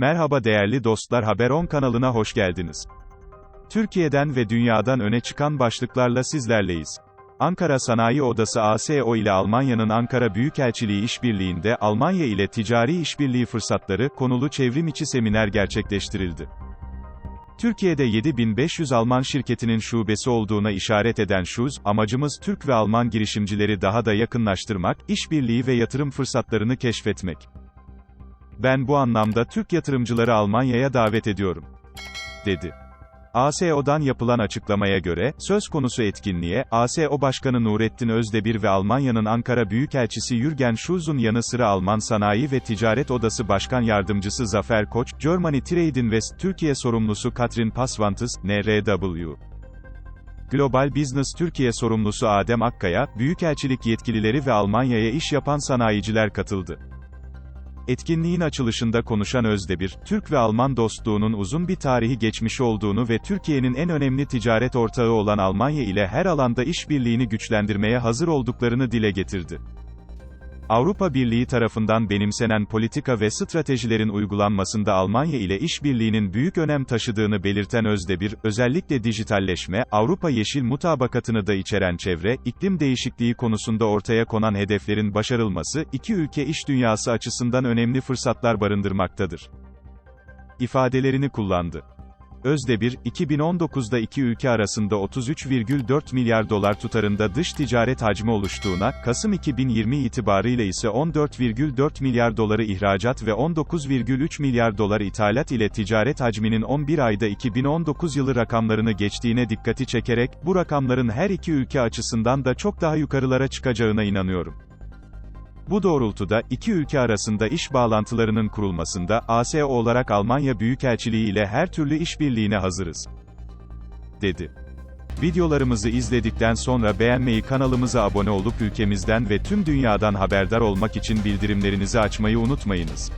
Merhaba değerli dostlar Haber 10 kanalına hoş geldiniz. Türkiye'den ve dünyadan öne çıkan başlıklarla sizlerleyiz. Ankara Sanayi Odası ASO ile Almanya'nın Ankara Büyükelçiliği işbirliğinde Almanya ile ticari işbirliği fırsatları konulu çevrim içi seminer gerçekleştirildi. Türkiye'de 7500 Alman şirketinin şubesi olduğuna işaret eden Şuz, amacımız Türk ve Alman girişimcileri daha da yakınlaştırmak, işbirliği ve yatırım fırsatlarını keşfetmek. Ben bu anlamda Türk yatırımcıları Almanya'ya davet ediyorum, dedi. ASO'dan yapılan açıklamaya göre, söz konusu etkinliğe, ASO Başkanı Nurettin Özdemir ve Almanya'nın Ankara Büyükelçisi Jürgen Schulz'un yanı sıra Alman Sanayi ve Ticaret Odası Başkan Yardımcısı Zafer Koç, Germany Trade Invest Türkiye sorumlusu Katrin Pasvantis, NRW. Global Business Türkiye sorumlusu Adem Akkaya, Büyükelçilik yetkilileri ve Almanya'ya iş yapan sanayiciler katıldı. Etkinliğin açılışında konuşan Özdemir, Türk ve Alman dostluğunun uzun bir tarihi geçmiş olduğunu ve Türkiye'nin en önemli ticaret ortağı olan Almanya ile her alanda işbirliğini güçlendirmeye hazır olduklarını dile getirdi. Avrupa Birliği tarafından benimsenen politika ve stratejilerin uygulanmasında Almanya ile işbirliğinin büyük önem taşıdığını belirten Özdemir, özellikle dijitalleşme, Avrupa Yeşil Mutabakatı'nı da içeren çevre, iklim değişikliği konusunda ortaya konan hedeflerin başarılması, iki ülke iş dünyası açısından önemli fırsatlar barındırmaktadır. ifadelerini kullandı. Özdemir, 2019'da iki ülke arasında 33,4 milyar dolar tutarında dış ticaret hacmi oluştuğuna, Kasım 2020 itibarıyla ise 14,4 milyar doları ihracat ve 19,3 milyar dolar ithalat ile ticaret hacminin 11 ayda 2019 yılı rakamlarını geçtiğine dikkati çekerek, bu rakamların her iki ülke açısından da çok daha yukarılara çıkacağına inanıyorum. Bu doğrultuda, iki ülke arasında iş bağlantılarının kurulmasında, ASO olarak Almanya Büyükelçiliği ile her türlü işbirliğine hazırız. dedi. Videolarımızı izledikten sonra beğenmeyi kanalımıza abone olup ülkemizden ve tüm dünyadan haberdar olmak için bildirimlerinizi açmayı unutmayınız.